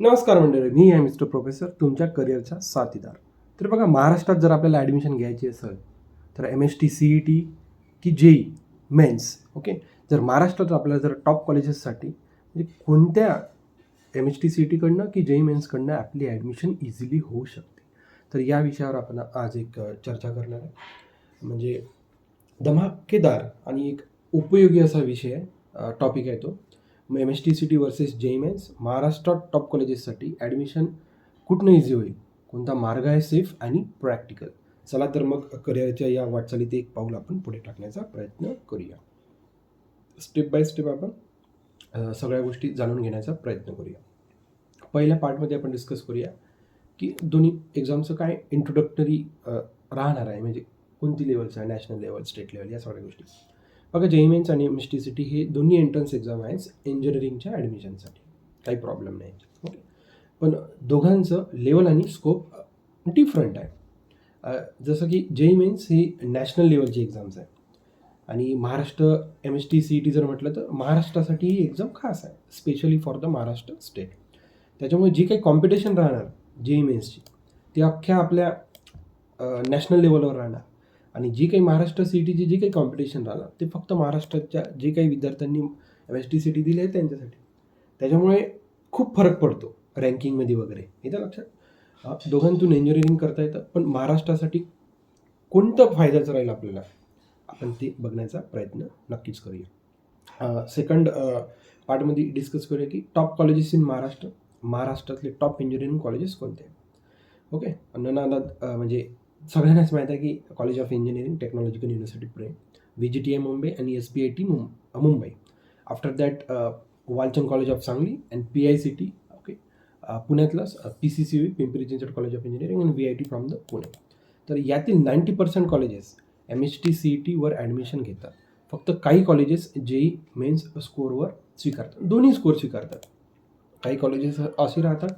नमस्कार मंडळी मी आहे मिस्टर प्रोफेसर तुमच्या करिअरचा साथीदार. तर बघा महाराष्ट्रात जर आपल्याला ॲडमिशन घ्यायची असेल तर M S T C E T की जे ई मेन्स ओके जर महाराष्ट्रात आपल्याला जर टॉप कॉलेजेससाठी म्हणजे कोणत्या M S T C E टीकडनं की जे ई मेन्सकडनं आपली ॲडमिशन इझिली होऊ शकते? तर या विषयावर आपण आज एक चर्चा करणार आहे. म्हणजे धमाकेदार आणि एक उपयोगी असा विषय आहे टॉपिक आहे तो. M S T C T versus J mains महाराष्ट्रात टॉप कॉलेजेससाठी ॲडमिशन कुठनं इझी होईल? कोणता मार्ग आहे सेफ आणि प्रॅक्टिकल चला तर मग करिअरच्या या वाटचालीत एक पाऊल आपण पुढे टाकण्याचा प्रयत्न करूया. स्टेप बाय स्टेप आपण सगळ्या गोष्टी जाणून घेण्याचा प्रयत्न करूया. पहिल्या पार्टमध्ये आपण डिस्कस करूया की दोन्ही एक्झामचं काय इंट्रोडक्टरी राहणार आहे म्हणजे कोणती लेवलचं आहे नॅशनल लेवल स्टेट लेवल या सगळ्या गोष्टी. बघा जे मेन्स आणि M S T C T हे दोन्ही एंट्रन्स एक्झाम आहेत इंजिनिअरिंगच्या ॲडमिशनसाठी काही प्रॉब्लेम नाही. ओके पण दोघांचं लेवल आणि स्कोप डिफरंट आहे. जसं की जे मेन्स ही नॅशनल लेवलची एक्झाम्स आहे आणि Maharashtra M S T C E T जर म्हटलं तर महाराष्ट्रासाठी ही एक्झाम खास आहे. Specially for the Maharashtra state त्याच्यामुळे जी काही कॉम्पिटिशन राहणार जे मेन्सची ती अख्ख्या आपल्या नॅशनल लेवलवर राहणार. आणि जी काही महाराष्ट्र सी टीची जी काही कॉम्पिटिशन राहणार ते फक्त महाराष्ट्राच्या जे काही विद्यार्थ्यांनी M S T C T दिली आहे त्यांच्यासाठी. त्याच्यामुळे खूप फरक पडतो रँकिंगमध्ये वगैरे. येतं लक्षात दोघांतून इंजिनिअरिंग करता येतं पण महाराष्ट्रासाठी कोणतं फायद्याचं राहील आपल्याला? आपण ते बघण्याचा प्रयत्न नक्कीच करूया. सेकंड पार्टमध्ये डिस्कस करूया की टॉप कॉलेजेस इन महाराष्ट्र महाराष्ट्रातले टॉप इंजिनिअरिंग कॉलेजेस कोणते ओके ननादात म्हणजे सगळ्यांनाच माहीत आहे की college of engineering technological university Pune V G T M Mumbai आणि S P I T Mumbai after that Walchand college of Sangli and P I C T okay पुण्यातलाच P C C V Pimpri Chinchwad college of engineering आणि V I T from the Pune तर यातील ninety percent colleges M H T C E टीवर admission घेतात. फक्त काही colleges JEE men's स्कोअरवर स्वीकारतात. दोन्ही स्कोअर स्वीकारतात. काही कॉलेजेस असे राहतात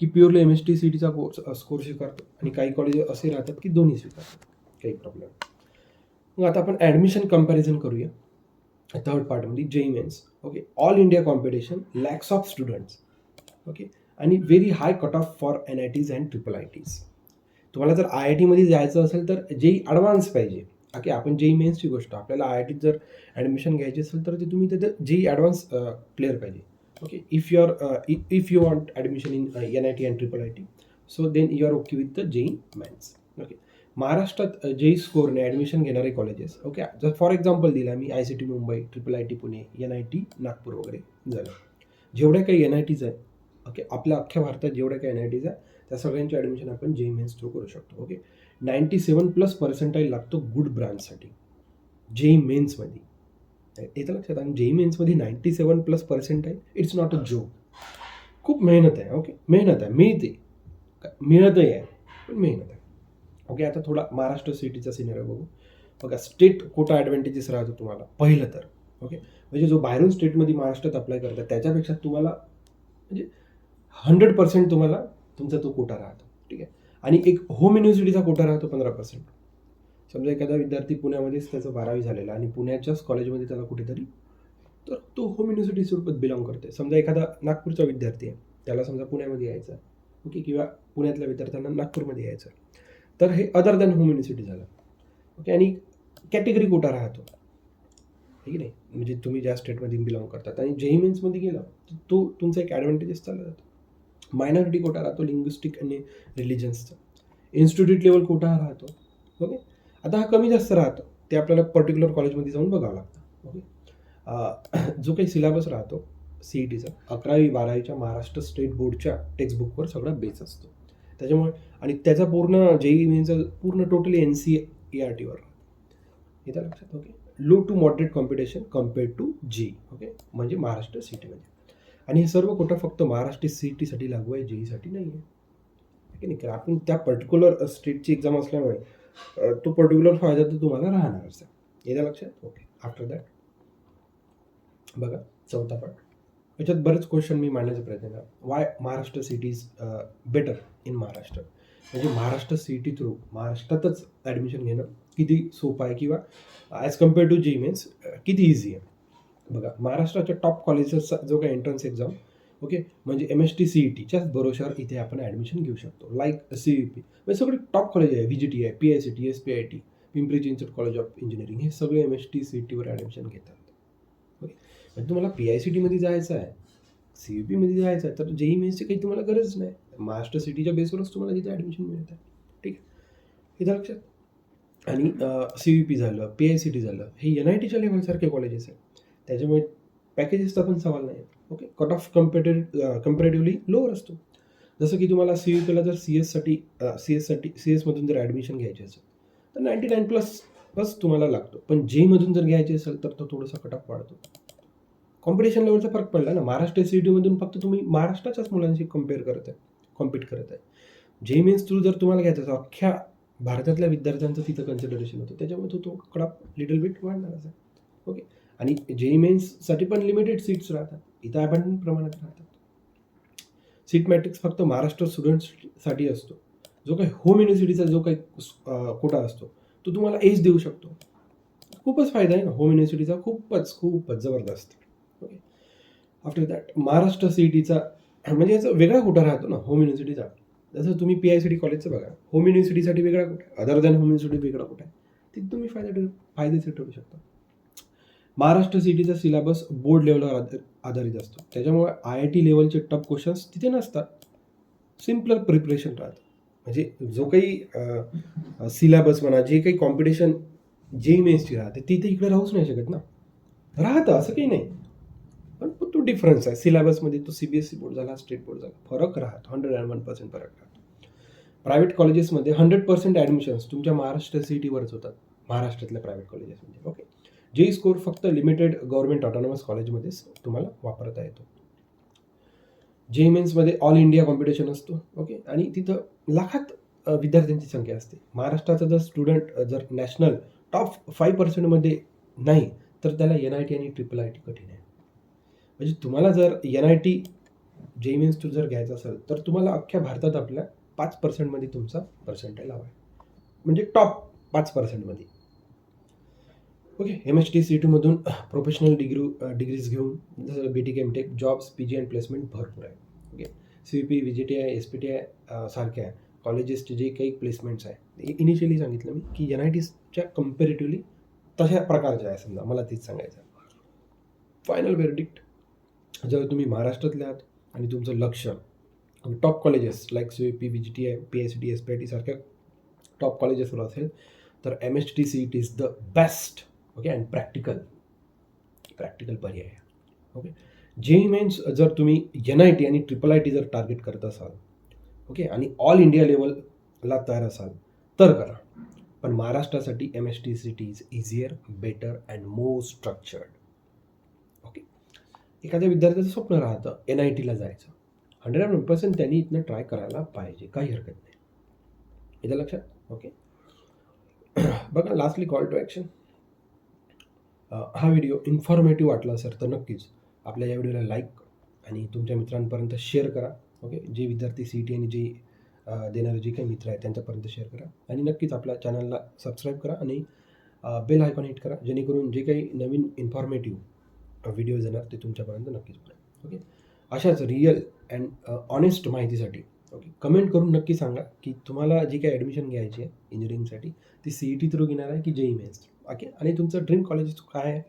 की purely M S T C टीचा कोर्स स्कोर स्वीकारतो. आणि काही कॉलेज असे राहतात की दोन्ही स्वीकारतात. काही प्रॉब्लेम मग आता आपण ॲडमिशन कंपॅरिझन करूया. थर्ड पार्टमध्ये JEE mains okay all India competition lakhs of students okay आणि very high cut off for N I Ts and triple I Ts तुम्हाला जर आय आय टीमध्ये जायचं असेल तर जेई ॲडव्हान्स पाहिजे. ओके आपण जेई मेन्सची गोष्ट आपल्याला आय आय टीत जर ॲडमिशन घ्यायची असेल तर ते तुम्ही त्याचं जेई ॲडव्हान्स क्लिअर पाहिजे. Okay if you are if you want admission in N I T and triple I T so then you are okay with the JEE mains okay महाराष्ट्रात JEE स्कोरने admission घेणारे colleges okay जर for example दिला मी I C T Mumbai triple I T Pune N I T Nagpur वगैरे झालं. जेवढ्या काही N I Ts आहे ओके आपल्या अख्ख्या भारतात जेवढ्या काही एन आय टीज आहे त्या सगळ्यांची ॲडमिशन आपण जेई मेन्स थ्रू करू शकतो. Okay ninety seven plus percentile लागतो गुड ब्रांचसाठी जेई मेन्समध्ये येतं लक्षात आणि जेई मेन्समध्ये नाईंटी सेवन प्लस पर्सेंट आहे. इट्स नॉट अ जोक खूप मेहनत आहे ओके मेहनत आहे मिळते. मिळतही आहे पण मेहनत आहे. ओके आता थोडा महाराष्ट्र सिटीचा सिनेरिओ बघू. बघा स्टेट कोटा ॲडव्हान्टेजेस राहतो तुम्हाला पहिलं तर. ओके म्हणजे जो बाहेरून स्टेटमध्ये महाराष्ट्रात अप्लाय करतात त्याच्यापेक्षा तुम्हाला म्हणजे हंड्रेड पर्सेंट तुम्हाला तुमचा तो कोटा राहतो. ठीक आहे? आणि एक होम युनिव्हर्सिटीचा कोटा राहतो पंधरा पर्सेंट समजा एखादा विद्यार्थी पुण्यामध्येच त्याचं बारावी झालेला आणि पुण्याच्याच कॉलेजमध्ये त्याला कुठेतरी तर तो होम युनिव्हर्सिटी स्वरूपात बिलॉंग करते समजा एखादा नागपूरचा विद्यार्थी आहे त्याला समजा पुण्यामध्ये यायचं आहे ओके किंवा पुण्यातल्या विद्यार्थ्यांना नागपूरमध्ये यायचं आहे तर हे अदर दॅन होम युनिव्हर्सिटी झालं. ओके आणि कॅटेगरी कोटा राहतो. ठीक आहे नाही? म्हणजे तुम्ही ज्या स्टेटमध्ये बिलॉंग करतात. आणि जेई मीन्समध्ये गेला तर तो तुमचा एक ॲडव्हान्टेजेस चालला जातो मायनॉरिटी कोटा राहतो लिंग्विस्टिक आणि रिलिजन्सचा इन्स्टिट्यूट लेवल कोटा राहतो. ओके? आता हा कमी जास्त राहतो. ते आपल्याला पर्टिक्युलर कॉलेजमध्ये जाऊन बघावं लागतं. ओके जो काही सिलेबस राहतो सी ई टीचा अकरावी बारावीच्या महाराष्ट्र स्टेट बोर्डच्या टेक्स्टबुकवर सगळा बेस असतो. त्याच्यामुळे आणि त्याचा पूर्ण जेई मेनचा पूर्ण totally N C A R टीवर येतं लक्षात? Okay low to moderate competition compared to JEE okay म्हणजे महाराष्ट्र सिटीमध्ये आणि हे सर्व कोटा फक्त महाराष्ट्र सी टीसाठी लागू आहे जेईसाठी नाही आहे ठीक आहे? नाही कारण आपण त्या पर्टिक्युलर स्टेटची एक्झाम असल्यामुळे तो पर्टिक्युलर फायदा तर तुम्हाला राहणारच आहे. येत्या लक्षात? ओके आफ्टर दॅट बघा चौथा पार्ट याच्यात बरेच क्वेश्चन मी मांडण्याचा प्रयत्न करा why Maharashtra cities better in Maharashtra? म्हणजे महाराष्ट्र सिटी थ्रू महाराष्ट्रातच ॲडमिशन घेणं किती सोपं आहे किंवा as compare to JEE means किती इझी आहे? बघा महाराष्ट्राच्या टॉप कॉलेजेसचा जो काही एंट्रन्स एक्झाम ओके? म्हणजे M S T C E टीच्याच भरोशावर इथे आपण ॲडमिशन घेऊ शकतो. लाईक सी ई पी म्हणजे सगळे टॉप कॉलेज आहे. व्ही जी टी आहे P I C T S P I T Pimpri Chinchwad college of engineering हे सगळे M S T C E टीवर ॲडमिशन घेतात. ओके? म्हणजे तुम्हाला पी आय सी टीमध्ये जायचं आहे सी ई पीमध्ये जायचं आहे तर जेई मेन्सची काही तुम्हाला गरज नाही. महाराष्ट्र सिटीच्या बेसवरच तुम्हाला तिथे ॲडमिशन मिळत आहे. ठीक आहे? इथं लक्षात. आणि सी यू पी झालं पी आय सी टी झालं हे एन आय टीच्या लेवलसारखे कॉलेजेस आहेत. त्याच्यामुळे पॅकेजेसचा पण सवाल नाही. Okay cut off competitive comparatively lower असतो. जसं की तुम्हाला सी यू uh, जर सी एससाठी सी एससाठी सी एसमधून जर ॲडमिशन घ्यायची असेल तर नाईंटी नाईन प्लस प्लस तुम्हाला लागतो. पण जेमधून जर घ्यायची असेल तर तो थोडासा कट ऑफ वाढतो. कॉम्पिटिशन लेवलचा फरक पडला ना. महाराष्ट्र सी टीमधून फक्त तुम्ही महाराष्ट्राच्याच मुलांशी कंपेअर करत आहे कॉम्पीट करत आहे. जे मीन्स थ्रू जर तुम्हाला घ्यायचं असेल अख्ख्या भारतातल्या विद्यार्थ्यांचं तिथं कन्सिडरेशन होतं. त्याच्यामुळे तो तो कडा लिटल बिट वाढणारच आहे. ओके आणि जे मेन्ससाठी पण लिमिटेड सीट्स राहतात. इथं आपण प्रमाणात राहतात सीट मॅट्रिक्स फक्त महाराष्ट्र स्टुडंट्ससाठी असतो. जो काही होम युनिव्हर्सिटीचा जो काही कोटा असतो तो तुम्हाला एज देऊ शकतो. खूपच फायदा आहे ना होम युनिव्हर्सिटीचा खूपच खूपच जबरदस्त. Okay after that Maharashtra C टीचा म्हणजे याचा वेगळा कोटा राहतो ना होम युनिव्हर्सिटीचा जसं तुम्ही पी आय सी टी कॉलेजचं बघा होम युनिव्हर्सिटीसाठी वेगळा quota other than home university वेगळा कोटा आहे. तिथे तुम्ही फायदा फायदेशीर ठरू शकता. महाराष्ट्र सिटीचा सिलेबस बोर्ड लेवलवर आधार आधारित असतो. त्याच्यामुळे आय आय टी लेवलचे टप क्वेश्चन्स तिथे नसतात. सिम्पलर प्रिपरेशन राहतं. म्हणजे जो काही सिलेबस म्हणा जे काही कॉम्पिटिशन जे मेन्सची राहते ती तर इकडे राहूच नाही शकत ना. राहतं असं काही नाही. पण तो डिफरन्स आहे. सिलेबसमध्ये तो C B S C board झाला स्टेट बोर्ड झाला फरक राहतो. हंड्रेड अँड वन पर्सेंट फरक राहतो. प्रायव्हेट कॉलेजेसमध्ये हंड्रेड पर्सेंट ॲडमिशन्स तुमच्या महाराष्ट्र सिटीवरच होतात. महाराष्ट्रातल्या प्रायव्हेट कॉलेजेसमध्ये ओके जे स्कोर फक्त लिमिटेड गव्हर्मेंट ऑटोनॉमस कॉलेजमध्येच तुम्हाला वापरता येतो. जे मेन्समध्ये ऑल इंडिया कॉम्पिटिशन असतो ओके आणि तिथं लाखात विद्यार्थ्यांची संख्या असते. महाराष्ट्राचा जर स्टुडंट जर नॅशनल टॉप फाईव्ह पर्सेंटमध्ये नाही तर त्याला N I T and triple I T कठीण आहे. म्हणजे तुम्हाला जर N I T J mains to जर घ्यायचं असेल तर तुम्हाला अख्ख्या भारतात आपल्या पाच पर्सेंटमध्ये तुमचा पर्सेंटेज हवा आहे. म्हणजे टॉप पाच पर्सेंटमध्ये okay M H T C टीमधून professional degree degrees घेऊन जसं B T M tech jobs P G and placement भरपूर आहे. Okay C P V G T I S P T I सारख्या कॉलेजेसचे जे काही प्लेसमेंट्स आहे इनिशियली सांगितलं मी की एन आय टीच्या कम्पॅरेटिव्हली तशा प्रकारच्या आहे समजा मला तीच सांगायचं फायनल वेरडिक्ट जर तुम्ही महाराष्ट्रातले आहात आणि तुमचं लक्ष top colleges like C P V G T I P S D S P I T सारख्या टॉप कॉलेजेसवर असेल तर M H T C it is the best okay and practical practical पर्याय ओके जे मेन्स जर तुम्ही N I T आणि triple I T जर target करत असाल ओके आणि ऑल इंडिया लेवलला तयार असाल तर करा. पण महाराष्ट्रासाठी M S T C T is easier better and more structured okay एखाद्या विद्यार्थ्याचं स्वप्न राहतं एन आय टीला जायचं. हंड्रेड अँड वन पर्सेंट त्यांनी इथनं ट्राय करायला पाहिजे. काही हरकत नाही. येत्या लक्षात? ओके बघा लास्टली कॉल टू ॲक्शन हा व्हिडिओ इन्फॉर्मेटिव्ह वाटला असेल तर नक्कीच आपल्या या व्हिडिओला लाईक आणि तुमच्या मित्रांपर्यंत शेअर करा ओके जे विद्यार्थी सी टी आणि जे देणारे जे काही मित्र आहेत त्यांच्यापर्यंत शेअर करा आणि नक्कीच आपल्या चॅनलला सबस्क्राईब करा आणि बेल आयकॉन हिट करा जेणेकरून जे काही नवीन इन्फॉर्मेटिव्ह व्हिडिओज येणार ते तुमच्यापर्यंत नक्कीच पडेल ओके अशाच रिअल अँड ऑनेस्ट माहितीसाठी ओके कमेंट करून नक्की सांगा की तुम्हाला जी काही ॲडमिशन घ्यायची आहे इंजिनिअरिंगसाठी ती सी ई टी थ्रू घेणार आहे की जे ई मेन्स ओके आणि तुमचं ड्रीम कॉलेज काय आहे?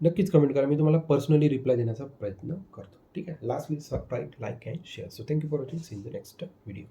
नक्कीच कमेंट करा. मी तुम्हाला पर्सनली रिप्लाय देण्याचा प्रयत्न करतो. ठीक आहे? Last lastly subscribe like and share so thank you for watching see the next video